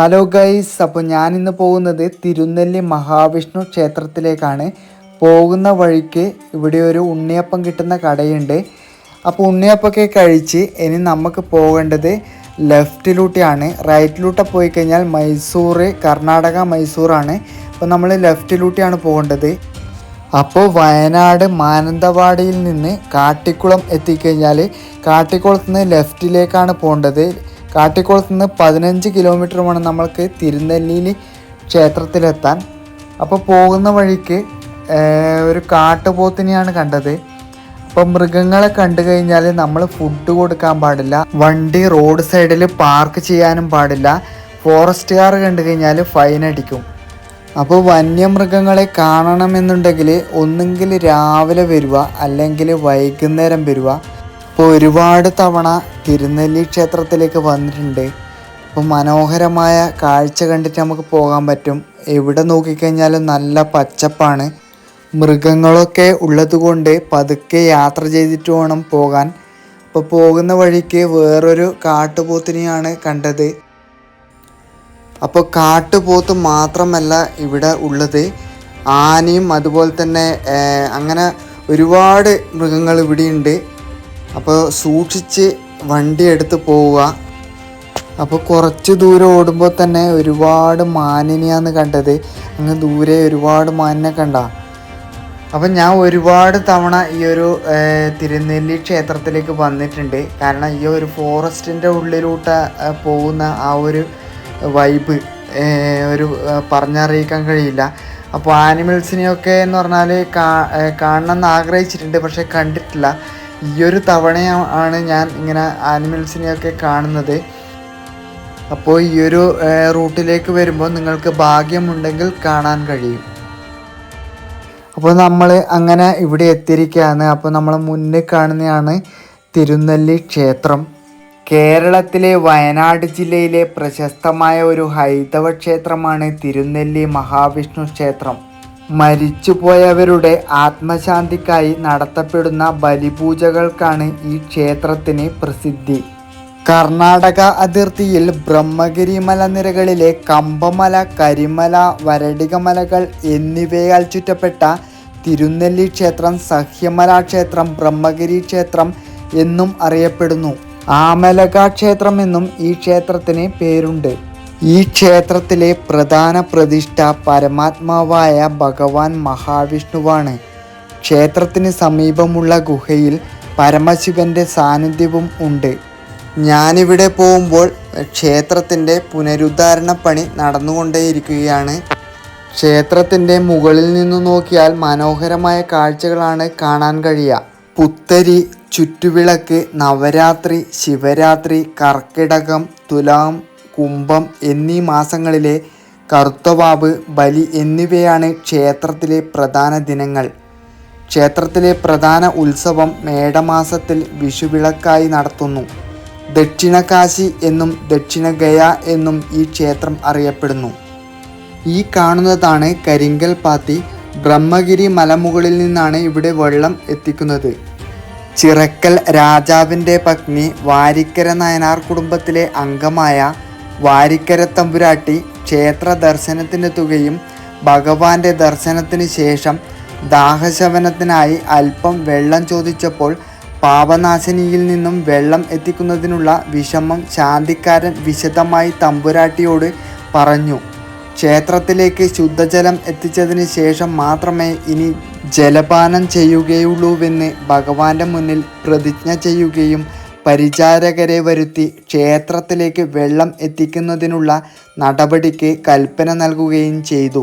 Hello guys അപ്പോൾ ഞാൻ ഇന്ന് പോകുന്നത് തിരുനെല്ലി മഹാവിഷ്ണു ക്ഷേത്രത്തിലേക്കാണ്. പോകുന്ന വഴിക്ക് ഇവിടെ ഒരു ഉണ്ണിയപ്പം കിട്ടുന്ന കടയുണ്ട്. അപ്പോൾ ഉണ്ണിയപ്പമൊക്കെ കഴിച്ച് ഇനി നമുക്ക് പോകേണ്ടത് ലെഫ്റ്റിലൂട്ടിയാണ്. റൈറ്റിലൂട്ട പോയി കഴിഞ്ഞാൽ മൈസൂർ കർണാടക മൈസൂറാണ്. അപ്പോൾ നമ്മൾ ലെഫ്റ്റിലൂട്ടിയാണ് പോകേണ്ടത്. അപ്പോൾ വയനാട് മാനന്തവാടിയിൽ നിന്ന് കാട്ടിക്കുളം എത്തിക്കഴിഞ്ഞാൽ കാട്ടിക്കുളത്ത് നിന്ന് ലെഫ്റ്റിലേക്കാണ് പോകേണ്ടത്. കാട്ടിക്കുളത്ത് നിന്ന് പതിനഞ്ച് കിലോമീറ്റർ വേണം നമ്മൾക്ക് തിരുനെല്ലിയിൽ ക്ഷേത്രത്തിലെത്താൻ. അപ്പോൾ പോകുന്ന വഴിക്ക് ഒരു കാട്ടുപോത്തിനെയാണ് കണ്ടത്. അപ്പോൾ മൃഗങ്ങളെ കണ്ടു കഴിഞ്ഞാൽ നമ്മൾ ഫുഡ് കൊടുക്കാൻ പാടില്ല. വണ്ടി റോഡ് സൈഡിൽ പാർക്ക് ചെയ്യാനും പാടില്ല. ഫോറസ്റ്റുകാർ കണ്ടു കഴിഞ്ഞാൽ ഫൈൻ അടിക്കും. അപ്പോൾ വന്യമൃഗങ്ങളെ കാണണമെന്നുണ്ടെങ്കിൽ ഒന്നെങ്കിൽ രാവിലെ വരിക അല്ലെങ്കിൽ വൈകുന്നേരം വരിക അപ്പോൾ ഒരുപാട് തവണ തിരുനെല്ലി ക്ഷേത്രത്തിലേക്ക് വന്നിട്ടുണ്ട്. അപ്പോൾ മനോഹരമായ കാഴ്ച കണ്ടിട്ട് നമുക്ക് പോകാൻ പറ്റും. എവിടെ നോക്കിക്കഴിഞ്ഞാലും നല്ല പച്ചപ്പാണ്. മൃഗങ്ങളൊക്കെ ഉള്ളതുകൊണ്ട് പതുക്കെ യാത്ര ചെയ്തിട്ട് വേണം പോകാൻ. അപ്പോൾ പോകുന്ന വഴിക്ക് വേറൊരു കാട്ടുപോത്തിനെയാണ് കണ്ടത്. അപ്പോൾ കാട്ടുപോത്ത് മാത്രമല്ല ഇവിടെ ഉള്ളത്. ആനയും അതുപോലെ തന്നെ അങ്ങനെ ഒരുപാട് മൃഗങ്ങൾ ഇവിടെയുണ്ട്. അപ്പോൾ സൂക്ഷിച്ച് വണ്ടി എടുത്ത് പോവുക. അപ്പോൾ കുറച്ച് ദൂരം ഓടുമ്പോൾ തന്നെ ഒരുപാട് മാനിനെയാണ് കണ്ടത്. അങ്ങ് ദൂരെ ഒരുപാട് മാനിനെ കണ്ട. അപ്പം ഞാൻ ഒരുപാട് തവണ ഈ ഒരു തിരുനെല്ലി ക്ഷേത്രത്തിലേക്ക് വന്നിട്ടുണ്ട്. കാരണം ഈ ഒരു ഫോറസ്റ്റിന്റെ ഉള്ളിലൂട്ട് പോകുന്ന ആ ഒരു വൈബ് ഒരു പറഞ്ഞറിയിക്കാൻ കഴിയില്ല. അപ്പോൾ ആനിമൽസിനെയൊക്കെ എന്ന് പറഞ്ഞാൽ കാണണം എന്ന് ആഗ്രഹിച്ചിട്ടുണ്ട് പക്ഷേ കണ്ടിട്ടില്ല. ഈ ഒരു തവണയാണ് ഞാൻ ഇങ്ങനെ ആനിമൽസിനെയൊക്കെ കാണുന്നത്. അപ്പോൾ ഈ ഒരു റൂട്ടിലേക്ക് വരുമ്പോൾ നിങ്ങൾക്ക് ഭാഗ്യമുണ്ടെങ്കിൽ കാണാൻ കഴിയും. അപ്പോൾ നമ്മൾ അങ്ങനെ ഇവിടെ എത്തിയിരിക്കുകയാണ്. അപ്പോൾ നമ്മൾ മുന്നിൽ കാണുന്നതാണ് തിരുനെല്ലി ക്ഷേത്രം. കേരളത്തിലെ വയനാട് ജില്ലയിലെ പ്രശസ്തമായ ഒരു ഹൈന്ദവ ക്ഷേത്രമാണ് തിരുനെല്ലി മഹാവിഷ്ണു ക്ഷേത്രം. മരിച്ചുപോയവരുടെ ആത്മശാന്തിക്കായി നടത്തപ്പെടുന്ന ബലിപൂജകൾക്കാണ് ഈ ക്ഷേത്രത്തിന് പ്രസിദ്ധി. കർണാടക അതിർത്തിയിൽ ബ്രഹ്മഗിരി മലനിരകളിലെ കമ്പമല കരിമല വരടികമലകൾ എന്നിവയാൽ ചുറ്റപ്പെട്ട തിരുനെല്ലി ക്ഷേത്രം സഹ്യമല ക്ഷേത്രം ബ്രഹ്മഗിരി ക്ഷേത്രം എന്നും അറിയപ്പെടുന്നു. ആമലക ക്ഷേത്രം എന്നും ഈ ക്ഷേത്രത്തിന് പേരുണ്ട്. ഈ ക്ഷേത്രത്തിലെ പ്രധാന പ്രതിഷ്ഠ പരമാത്മാവായ ഭഗവാൻ മഹാവിഷ്ണുവാണ്. ക്ഷേത്രത്തിന് സമീപമുള്ള ഗുഹയിൽ പരമശിവന്റെ സാന്നിധ്യവും ഉണ്ട്. ഞാനിവിടെ പോകുമ്പോൾ ക്ഷേത്രത്തിന്റെ പുനരുദ്ധാരണ പണി നടന്നുകൊണ്ടേയിരിക്കുകയാണ്. ക്ഷേത്രത്തിന്റെ മുകളിൽ നിന്ന് നോക്കിയാൽ മനോഹരമായ കാഴ്ചകളാണ് കാണാൻ കഴിയുക. പുത്തരി ചുറ്റുവിളക്ക് നവരാത്രി ശിവരാത്രി കർക്കിടകം തുലാം കുംഭം എന്നീ മാസങ്ങളിലെ കറുത്തവാവ് ബലി എന്നിവയാണ് ക്ഷേത്രത്തിലെ പ്രധാന ദിനങ്ങൾ. ക്ഷേത്രത്തിലെ പ്രധാന ഉത്സവം മേടമാസത്തിൽ വിഷുവിളക്കായി നടത്തുന്നു. ദക്ഷിണകാശി എന്നും ദക്ഷിണ ഗയ എന്നും ഈ ക്ഷേത്രം അറിയപ്പെടുന്നു. ഈ കാണുന്നതാണ് കരിങ്കൽ പാത്തി ബ്രഹ്മഗിരി മലമുകളിൽ നിന്നാണ് ഇവിടെ വെള്ളം എത്തിക്കുന്നത്. ചിറക്കൽ രാജാവിന്റെ പത്നി വാരിക്കര നയനാർ കുടുംബത്തിലെ അംഗമായ വാരിക്കര തമ്പുരാട്ടി ക്ഷേത്ര ദർശനത്തിനെത്തുകയും ഭഗവാന്റെ ദർശനത്തിന് ശേഷം ദാഹശമനത്തിനായി അല്പം വെള്ളം ചോദിച്ചപ്പോൾ പാപനാശിനിയിൽ നിന്നും വെള്ളം എത്തിക്കുന്നതിനുള്ള വിഷമം ശാന്തിക്കാരൻ വിശദമായി തമ്പുരാട്ടിയോട് പറഞ്ഞു. ക്ഷേത്രത്തിലേക്ക് ശുദ്ധജലം എത്തിച്ചതിന് ശേഷം മാത്രമേ ഇനി ജലപാനം ചെയ്യുകയുള്ളൂവെന്ന് ഭഗവാന്റെ മുന്നിൽ പ്രതിജ്ഞ ചെയ്യുകയും പരിചാരകരെ വരുത്തി ക്ഷേത്രത്തിലേക്ക് വെള്ളം എത്തിക്കുന്നതിനുള്ള നടപടിക്ക് കൽപ്പന നൽകുകയും ചെയ്തു.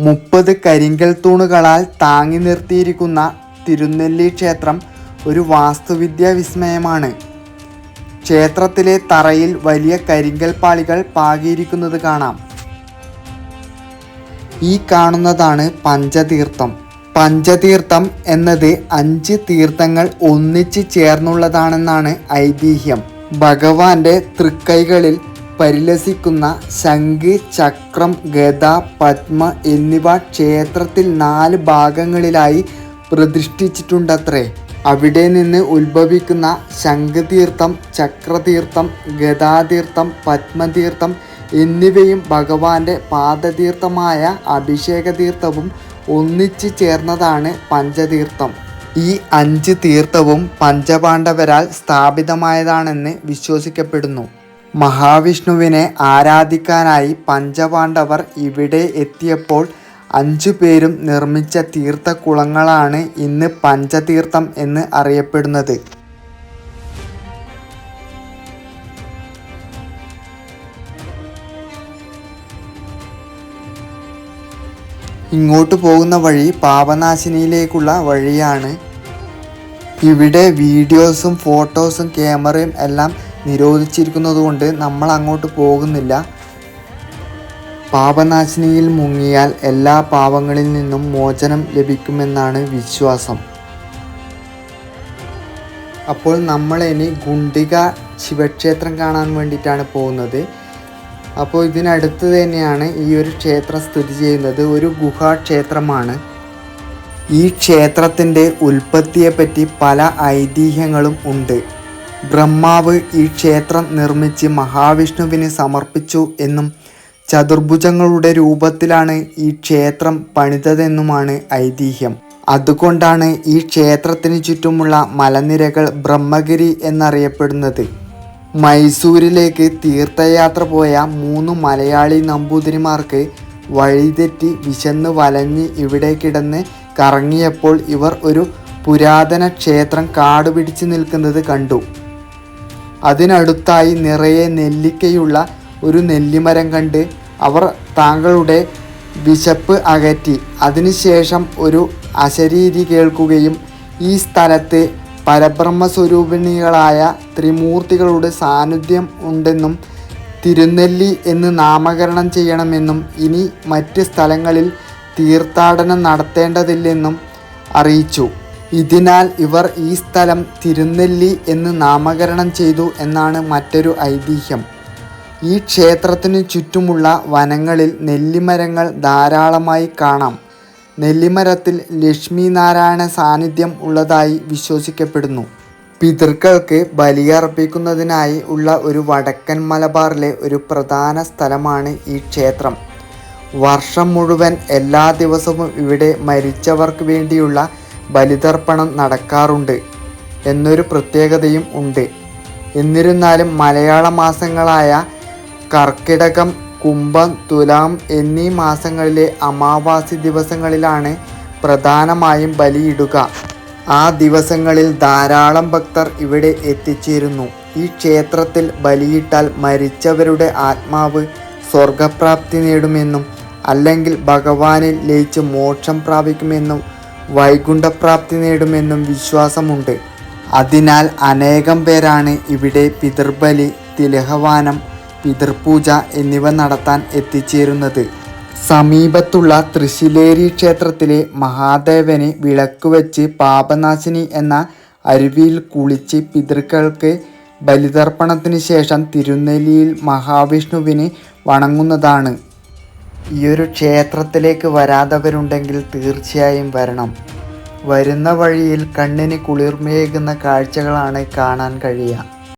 മുപ്പത് കരിങ്കൽ തൂണുകളാൽ താങ്ങി നിർത്തിയിരിക്കുന്ന തിരുനെല്ലി ക്ഷേത്രം ഒരു വാസ്തുവിദ്യാ വിസ്മയമാണ്. ക്ഷേത്രത്തിലെ തറയിൽ വലിയ കരിങ്കൽ പാളികൾ പാകിയിരിക്കുന്നത് കാണാം. ഈ കാണുന്നതാണ് പഞ്ചതീർത്ഥം. പഞ്ചതീർത്ഥം എന്നത് അഞ്ച് തീർത്ഥങ്ങൾ ഒന്നിച്ച് ചേർന്നുള്ളതാണെന്നാണ് ഐതിഹ്യം. ഭഗവാന്റെ തൃക്കൈകളിൽ പരിലസിക്കുന്ന ശംഖ് ചക്രം ഗദ പത്മ എന്നിവ ക്ഷേത്രത്തിൽ നാല് ഭാഗങ്ങളിലായി പ്രതിഷ്ഠിച്ചിട്ടുണ്ടത്രേ. അവിടെ നിന്ന് ഉത്ഭവിക്കുന്ന ശംഖതീർത്ഥം ചക്രതീർത്ഥം ഗദാതീർത്ഥം പത്മതീർത്ഥം എന്നിവയും ഭഗവാന്റെ പാദതീർത്ഥമായ അഭിഷേകതീർത്ഥവും ഒന്നിച്ചു ചേർന്നതാണ് പഞ്ചതീർത്ഥം. ഈ അഞ്ച് തീർത്ഥവും പഞ്ചപാണ്ഡവരാൽ സ്ഥാപിതമായതാണെന്ന് വിശ്വസിക്കപ്പെടുന്നു. മഹാവിഷ്ണുവിനെ ആരാധിക്കാനായി പഞ്ചപാണ്ഡവർ ഇവിടെ എത്തിയപ്പോൾ അഞ്ചു പേരും നിർമ്മിച്ച തീർത്ഥക്കുളങ്ങളാണ് ഇന്ന് പഞ്ചതീർത്ഥം എന്ന് അറിയപ്പെടുന്നത്. ഇങ്ങോട്ട് പോകുന്ന വഴി പാപനാശിനിയിലേക്കുള്ള വഴിയാണ്. ഇവിടെ വീഡിയോസും ഫോട്ടോസും ക്യാമറയും എല്ലാം നിരോധിച്ചിരിക്കുന്നതുകൊണ്ട് നമ്മൾ അങ്ങോട്ട് പോകുന്നില്ല. പാപനാശിനിയിൽ മുങ്ങിയാൽ എല്ലാ പാപങ്ങളിൽ നിന്നും മോചനം ലഭിക്കുമെന്നാണ് വിശ്വാസം. അപ്പോൾ നമ്മൾ ഇനി ഗുണ്ടിക ശിവക്ഷേത്രം കാണാൻ വേണ്ടിയിട്ടാണ് പോകുന്നത്. അപ്പോൾ ഇതിനടുത്ത് തന്നെയാണ് ഈ ഒരു ക്ഷേത്രം സ്ഥിതി ചെയ്യുന്നത്. ഒരു ഗുഹാക്ഷേത്രമാണ് ഈ ക്ഷേത്രത്തിന്റെ ഉൽപ്പത്തിയെപ്പറ്റി പല ഐതിഹ്യങ്ങളും ഉണ്ട്. ബ്രഹ്മാവ് ഈ ക്ഷേത്രം നിർമ്മിച്ച് മഹാവിഷ്ണുവിന് സമർപ്പിച്ചു എന്നും ചതുർഭുജങ്ങളുടെ രൂപത്തിലാണ് ഈ ക്ഷേത്രം പണിതതെന്നുമാണ് ഐതിഹ്യം. അതുകൊണ്ടാണ് ഈ ക്ഷേത്രത്തിന് ചുറ്റുമുള്ള മലനിരകൾ ബ്രഹ്മഗിരി എന്നറിയപ്പെടുന്നത്. മൈസൂരിലേക്ക് തീർത്ഥയാത്ര പോയ മൂന്ന് മലയാളി നമ്പൂതിരിമാർക്ക് വഴിതെറ്റി വിശന്ന് വലഞ്ഞ് ഇവിടെ കിടന്ന് കറങ്ങിയപ്പോൾ ഇവർ ഒരു പുരാതന ക്ഷേത്രം കാട് കാടുപിടിച്ച് നിൽക്കുന്നത് കണ്ടു. അതിനടുത്തായി നിറയെ നെല്ലിക്കയുള്ള ഒരു നെല്ലിമരം കണ്ട് അവർ താങ്കളുടെ വിശപ്പ് അകറ്റി. അതിനുശേഷം ഒരു അശരീരി കേൾക്കുകയും ഈ സ്ഥലത്ത് പരബ്രഹ്മസ്വരൂപിണികളായ ത്രിമൂർത്തികളുടെ സാന്നിധ്യം ഉണ്ടെന്നും തിരുനെല്ലി എന്ന് നാമകരണം ചെയ്യണമെന്നും ഇനി മറ്റ് സ്ഥലങ്ങളിൽ തീർത്ഥാടനം നടത്തേണ്ടതില്ലെന്നും അറിയിച്ചു. ഇതിനാൽ ഇവർ ഈ സ്ഥലം തിരുനെല്ലി എന്ന് നാമകരണം ചെയ്തു എന്നാണ് മറ്റൊരു ഐതിഹ്യം. ഈ ക്ഷേത്രത്തിനു ചുറ്റുമുള്ള വനങ്ങളിൽ നെല്ലിമരങ്ങൾ ധാരാളമായി കാണാം. നെല്ലിമരത്തിൽ ലക്ഷ്മി നാരായണ സാന്നിധ്യം ഉള്ളതായി വിശ്വസിക്കപ്പെടുന്നു. പിതൃക്കൾക്ക് ബലിയർപ്പിക്കുന്നതിനായി ഉള്ള ഒരു വടക്കൻ മലബാറിലെ ഒരു പ്രധാന സ്ഥലമാണ് ഈ ക്ഷേത്രം. വർഷം മുഴുവൻ എല്ലാ ദിവസവും ഇവിടെ മരിച്ചവർക്ക് വേണ്ടിയുള്ള ബലിതർപ്പണം നടക്കാറുണ്ട് എന്നൊരു പ്രത്യേകതയും ഉണ്ട്. എന്നിരുന്നാലും മലയാള മാസങ്ങളായ കർക്കിടകം കുംഭം തുലാം എന്നീ മാസങ്ങളിലെ അമാവാസി ദിവസങ്ങളിലാണ് പ്രധാനമായും ബലിയിടുക ആ ദിവസങ്ങളിൽ ധാരാളം ഭക്തർ ഇവിടെ എത്തിച്ചേരുന്നു. ഈ ക്ഷേത്രത്തിൽ ബലിയിട്ടാൽ മരിച്ചവരുടെ ആത്മാവ് സ്വർഗപ്രാപ്തി നേടുമെന്നും അല്ലെങ്കിൽ ഭഗവാനിൽ ലയിച്ച് മോക്ഷം പ്രാപിക്കുമെന്നും വൈകുണ്ഠപ്രാപ്തി നേടുമെന്നും വിശ്വാസമുണ്ട്. അതിനാൽ അനേകം പേരാണ് ഇവിടെ പിതൃബലി തിലഹവാനം പിതൃപൂജ എന്നിവ നടത്താൻ എത്തിച്ചേരുന്നത്. സമീപത്തുള്ള തൃശ്ശിലേരി ക്ഷേത്രത്തിലെ മഹാദേവന് വിളക്ക് വെച്ച് പാപനാശിനി എന്ന അരുവിയിൽ കുളിച്ച് പിതൃക്കൾക്ക് ബലിതർപ്പണത്തിന് ശേഷം തിരുനെല്ലിയിൽ മഹാവിഷ്ണുവിന് വണങ്ങുന്നതാണ്. ഈ ഒരു ക്ഷേത്രത്തിലേക്ക് വരാത്തവരുണ്ടെങ്കിൽ തീർച്ചയായും വരണം. വരുന്ന വഴിയിൽ കണ്ണിന് കുളിർമയേകുന്ന കാഴ്ചകളാണ് കാണാൻ കഴിയുക.